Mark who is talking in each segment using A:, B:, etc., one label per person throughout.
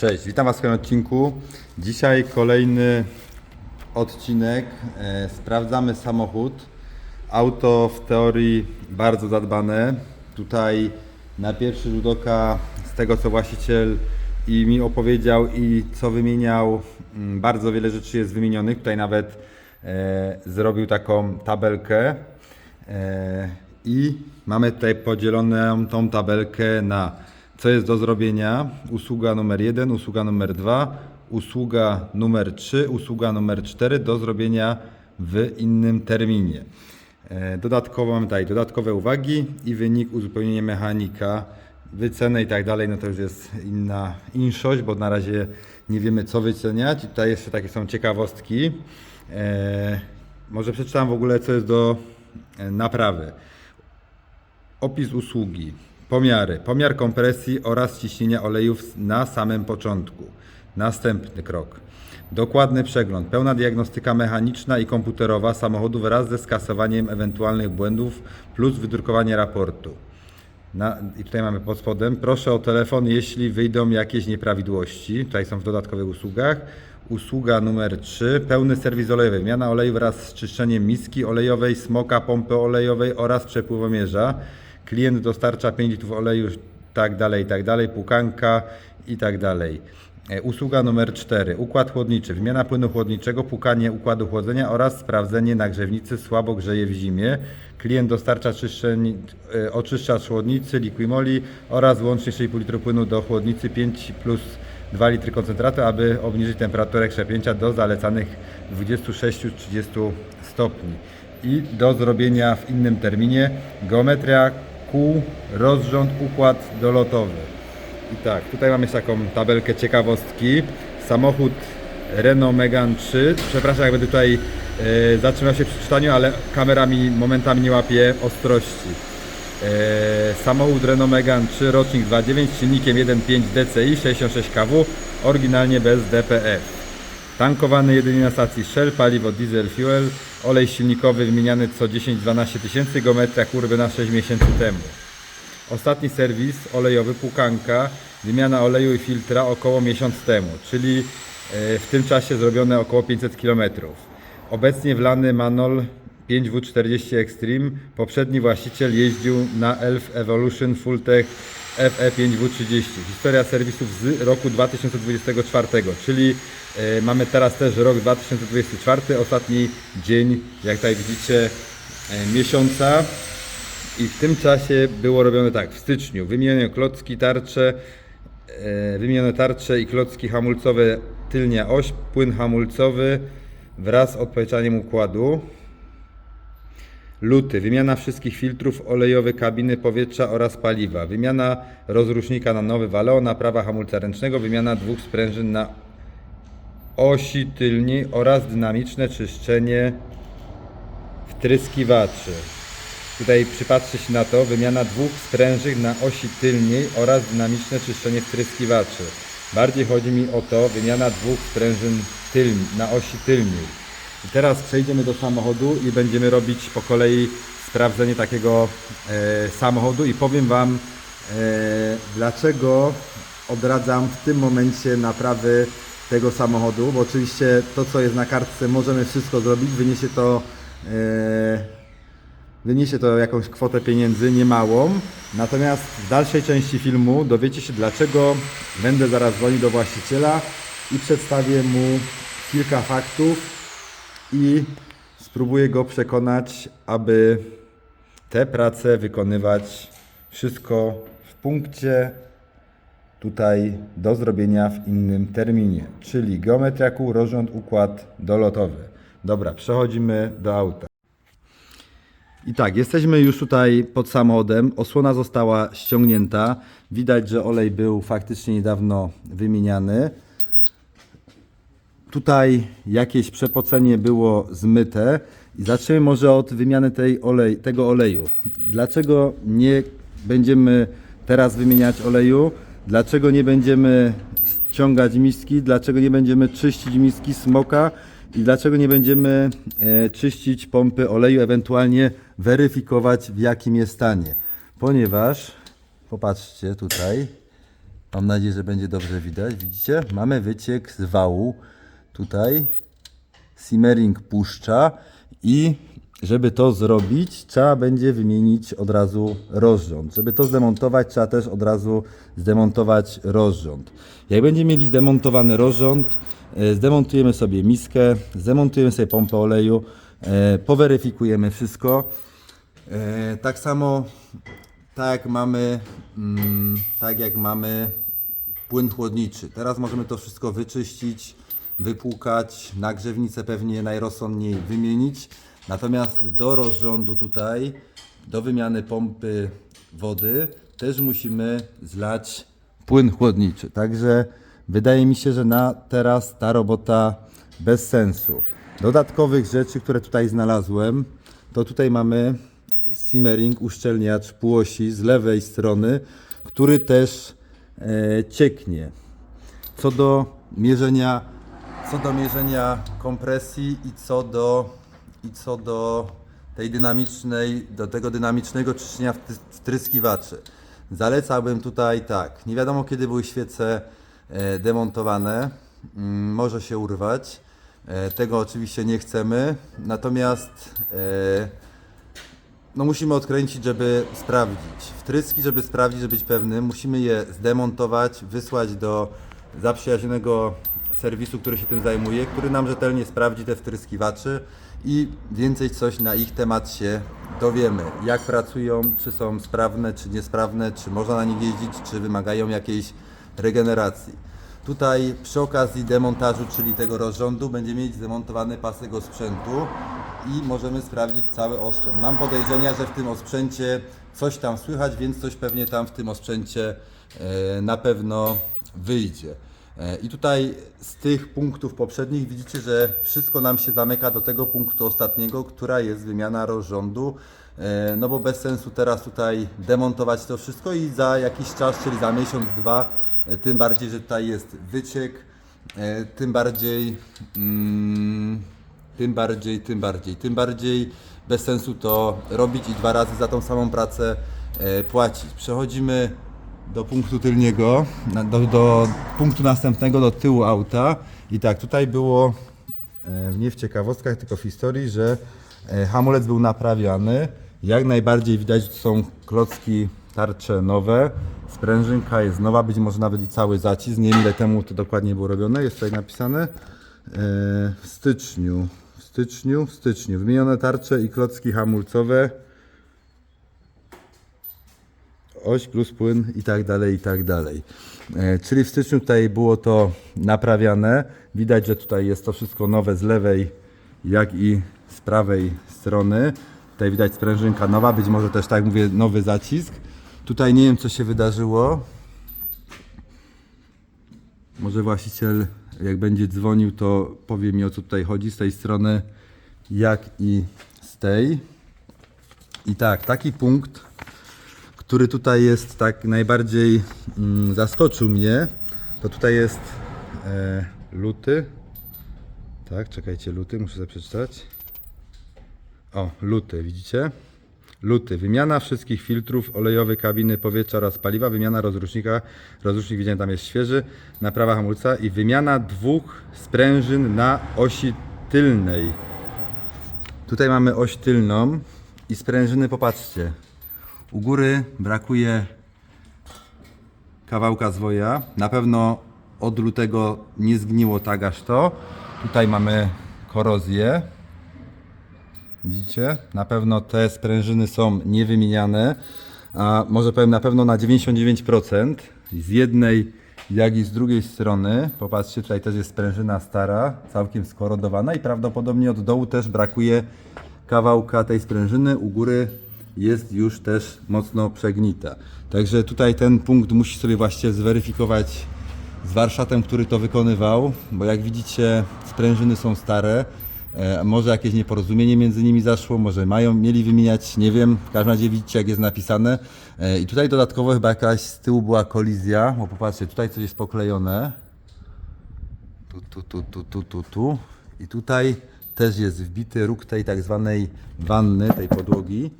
A: Cześć, witam Was w kolejnym odcinku. Dzisiaj kolejny odcinek. E, sprawdzamy samochód. Auto w teorii bardzo zadbane. Tutaj na pierwszy rzut oka z tego co właściciel i mi opowiedział i co wymieniał, mm, bardzo wiele rzeczy jest wymienionych. Tutaj nawet e, zrobił taką tabelkę. E, I mamy tutaj podzieloną tą tabelkę na co jest do zrobienia. Usługa numer 1, usługa numer 2, usługa numer 3, usługa numer 4 do zrobienia w innym terminie. E, Dodatkowo mamy tutaj dodatkowe uwagi i wynik uzupełnienie mechanika, wycenę i tak dalej, no to już jest inna inszość, bo na razie nie wiemy co wyceniać. I tutaj jeszcze takie są ciekawostki. E, może przeczytam w ogóle co jest do e, naprawy. Opis usługi. Pomiary. Pomiar kompresji oraz ciśnienia olejów na samym początku. Następny krok. Dokładny przegląd. Pełna diagnostyka mechaniczna i komputerowa samochodu wraz ze skasowaniem ewentualnych błędów plus wydrukowanie raportu. Na, I tutaj mamy pod spodem. Proszę o telefon, jeśli wyjdą jakieś nieprawidłowości. Tutaj są w dodatkowych usługach. Usługa numer 3. Pełny serwis olejowy. Wymiana oleju wraz z czyszczeniem miski olejowej, smoka pompy olejowej oraz przepływomierza. Klient dostarcza 5 litrów oleju, tak dalej, tak dalej, pukanka i tak dalej. E, Usługa numer 4. Układ chłodniczy. Wymiana płynu chłodniczego, pukanie układu chłodzenia oraz sprawdzenie nagrzewnicy słabo grzeje w zimie. Klient dostarcza czyszczeń, e, oczyszczacz chłodnicy, liquimoli oraz łącznie 6,5 litru płynu do chłodnicy 5 plus 2 litry koncentratu, aby obniżyć temperaturę krzepięcia do zalecanych 26-30 stopni. I do zrobienia w innym terminie geometria kół, rozrząd, układ dolotowy. I tak, tutaj mamy taką tabelkę ciekawostki. Samochód Renault Megane 3. Przepraszam, jak będę tutaj e, zatrzymał się przy czytaniu, ale kamera mi momentami nie łapie ostrości. E, samochód Renault Megane 3, rocznik 2.9 z silnikiem 1.5 DCI 66 kW, oryginalnie bez DPF. Tankowany jedynie na stacji Shell, paliwo diesel fuel, olej silnikowy wymieniany co 10-12 tysięcy, geometria kurwy na 6 miesięcy temu. Ostatni serwis olejowy Pukanka, wymiana oleju i filtra około miesiąc temu, czyli e, w tym czasie zrobione około 500 km. Obecnie wlany Manol 5W40 Extreme. Poprzedni właściciel jeździł na Elf Evolution Fulltech FE5W30. Historia serwisów z roku 2024, czyli e, mamy teraz też rok 2024, ostatni dzień, jak tutaj widzicie, e, miesiąca. I w tym czasie było robione tak, w styczniu wymienione klocki, tarcze, e, wymienione tarcze i klocki hamulcowe, tylnia oś, płyn hamulcowy wraz z odpowietrzaniem układu. Luty, wymiana wszystkich filtrów olejowych kabiny powietrza oraz paliwa, wymiana rozrusznika na nowy waleo, naprawa hamulca ręcznego, wymiana dwóch sprężyn na osi tylniej oraz dynamiczne czyszczenie wtryskiwaczy. Tutaj przypatrzcie się na to, wymiana dwóch sprężyn na osi tylniej oraz dynamiczne czyszczenie wtryskiwaczy. Bardziej chodzi mi o to, wymiana dwóch sprężyn tylni, na osi tylniej. I teraz przejdziemy do samochodu i będziemy robić po kolei sprawdzenie takiego e, samochodu. I powiem Wam e, dlaczego odradzam w tym momencie naprawy tego samochodu, bo oczywiście to co jest na kartce możemy wszystko zrobić, wyniesie to e, wyniesie to jakąś kwotę pieniędzy, niemałą. Natomiast w dalszej części filmu dowiecie się dlaczego będę zaraz dzwonił do właściciela i przedstawię mu kilka faktów i spróbuję go przekonać, aby te prace wykonywać wszystko w punkcie tutaj do zrobienia w innym terminie, czyli geometria kół, rozrząd, układ dolotowy. Dobra, przechodzimy do auta. I tak, jesteśmy już tutaj pod samochodem. Osłona została ściągnięta. Widać, że olej był faktycznie niedawno wymieniany. Tutaj jakieś przepocenie było zmyte. I zaczniemy może od wymiany tej olej, tego oleju. Dlaczego nie będziemy teraz wymieniać oleju? Dlaczego nie będziemy ściągać miski? Dlaczego nie będziemy czyścić miski smoka? I dlaczego nie będziemy e, czyścić pompy oleju, ewentualnie weryfikować w jakim jest stanie? Ponieważ, popatrzcie tutaj, Mam nadzieję, że będzie dobrze widać. Widzicie? Mamy wyciek z wału. Tutaj simmering puszcza i żeby to zrobić, trzeba będzie wymienić od razu rozrząd. Żeby to zdemontować, trzeba też od razu zdemontować rozrząd. Jak będziemy mieli zdemontowany rozrząd, e, zdemontujemy sobie miskę, zdemontujemy sobie pompę oleju, e, poweryfikujemy wszystko. E, Tak samo, tak jak mamy, mm, tak jak mamy płyn chłodniczy. Teraz możemy to wszystko wyczyścić, wypłukać, nagrzewnicę pewnie najrozsądniej wymienić. Natomiast do rozrządu tutaj, do wymiany pompy wody też musimy zlać płyn chłodniczy. Także wydaje mi się, że na teraz ta robota bez sensu. Dodatkowych rzeczy, które tutaj znalazłem, to tutaj mamy simmering, uszczelniacz półosi z lewej strony, który też e, cieknie. Co do mierzenia, co do mierzenia kompresji i co do, i co do tej dynamicznej, do tego dynamicznego czyszczenia wtryskiwaczy. Zalecałbym tutaj tak, nie wiadomo kiedy były świece e, demontowane, mm, może się urwać. E, tego oczywiście nie chcemy, natomiast e, no musimy odkręcić, żeby sprawdzić. Wtryski, żeby sprawdzić, żeby być pewnym, musimy je zdemontować, wysłać do zaprzyjaźnionego serwisu, który się tym zajmuje, który nam rzetelnie sprawdzi te wtryskiwaczy i więcej coś na ich temat się dowiemy. Jak pracują, czy są sprawne, czy niesprawne, czy można na nich jeździć, czy wymagają jakiejś regeneracji. Tutaj przy okazji demontażu, czyli tego rozrządu, będziemy mieć zdemontowany pasek osprzętu i możemy sprawdzić cały osprzęt. Mam podejrzenia, że w tym osprzęcie coś tam słychać, więc coś pewnie tam w tym osprzęcie e, na pewno wyjdzie. E, I tutaj z tych punktów poprzednich widzicie, że wszystko nam się zamyka do tego punktu ostatniego, która jest wymiana rozrządu. E, No bo bez sensu teraz tutaj demontować to wszystko i za jakiś czas, czyli za miesiąc, dwa, e, tym bardziej, że tutaj jest wyciek, tym bardziej, mm, tym bardziej, tym bardziej, tym bardziej bez sensu to robić i dwa razy za tą samą pracę płacić. Przechodzimy do punktu tylniego, do, do punktu następnego, do tyłu auta. I tak, tutaj było nie w ciekawostkach, tylko w historii, że e, hamulec był naprawiany. Jak najbardziej widać, są klocki tarcze nowe. Sprężynka jest nowa, być może nawet i cały zacisk. Nie wiem ile temu to dokładnie było robione. Jest tutaj napisane e, w styczniu. W styczniu, w styczniu. Wymienione tarcze i klocki hamulcowe oś plus płyn i tak dalej, i tak dalej. E, Czyli w styczniu tutaj było to naprawiane. Widać, że tutaj jest to wszystko nowe z lewej, jak i z prawej strony. Tutaj widać sprężynka nowa, być może też tak mówię, nowy zacisk. Tutaj nie wiem co się wydarzyło. Może właściciel jak będzie dzwonił, to powie mi o co tutaj chodzi z tej strony, jak i z tej. I tak, taki punkt który tutaj jest tak najbardziej mm, zaskoczył mnie, to tutaj jest e, luty. Tak, czekajcie, luty, muszę sobie przeczytać. O, luty, widzicie? Luty. Wymiana wszystkich filtrów olejowych kabiny powietrza oraz paliwa, wymiana rozrusznika, rozrusznik widziałem tam jest świeży, naprawa hamulca i wymiana dwóch sprężyn na osi tylnej. Tutaj mamy oś tylną i sprężyny, popatrzcie. U góry brakuje kawałka zwoja. Na pewno od lutego nie zgniło tak aż to. Tutaj mamy korozję. Widzicie? Na pewno te sprężyny są niewymieniane. A może powiem na pewno na 99%. Z jednej jak i z drugiej strony. Popatrzcie, tutaj też jest sprężyna stara, całkiem skorodowana i prawdopodobnie od dołu też brakuje kawałka tej sprężyny. U góry jest już też mocno przegnita. Także tutaj ten punkt musi sobie właściwie zweryfikować z warsztatem, który to wykonywał, bo jak widzicie sprężyny są stare, e, może jakieś nieporozumienie między nimi zaszło, może mają, mieli wymieniać, nie wiem, w każdym razie widzicie jak jest napisane. E, I tutaj dodatkowo chyba jakaś z tyłu była kolizja, bo popatrzcie, tutaj coś jest poklejone. Tu, tu, tu, tu, tu, tu, tu. I tutaj też jest wbity róg tej tak zwanej wanny, tej podłogi.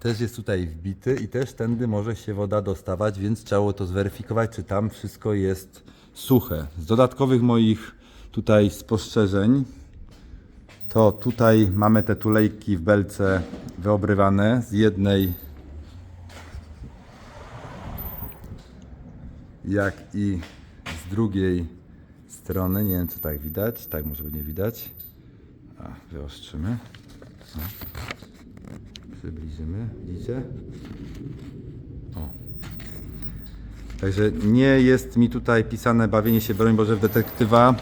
A: Też jest tutaj wbity i też tędy może się woda dostawać, więc trzeba to zweryfikować, czy tam wszystko jest suche. Z dodatkowych moich tutaj spostrzeżeń, to tutaj mamy te tulejki w belce wyobrywane z jednej jak i z drugiej strony. Nie wiem, czy tak widać. Tak może by nie widać. A, wyostrzymy. O. Przybliżymy. Widzicie? O. Także nie jest mi tutaj pisane bawienie się, broń Boże, w detektywa.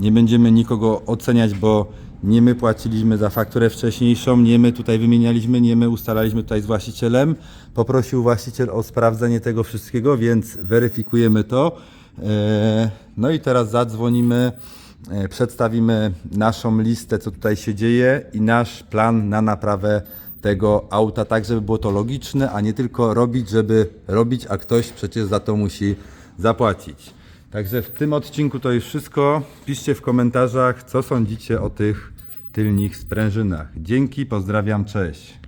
A: Nie będziemy nikogo oceniać, bo nie my płaciliśmy za fakturę wcześniejszą, nie my tutaj wymienialiśmy, nie my ustalaliśmy tutaj z właścicielem. Poprosił właściciel o sprawdzenie tego wszystkiego, więc weryfikujemy to. Eee, No i teraz zadzwonimy, e, przedstawimy naszą listę, co tutaj się dzieje i nasz plan na naprawę tego auta, tak żeby było to logiczne, a nie tylko robić, żeby robić, a ktoś przecież za to musi zapłacić. Także w tym odcinku to już wszystko. Piszcie w komentarzach, co sądzicie o tych tylnych sprężynach. Dzięki, pozdrawiam, cześć.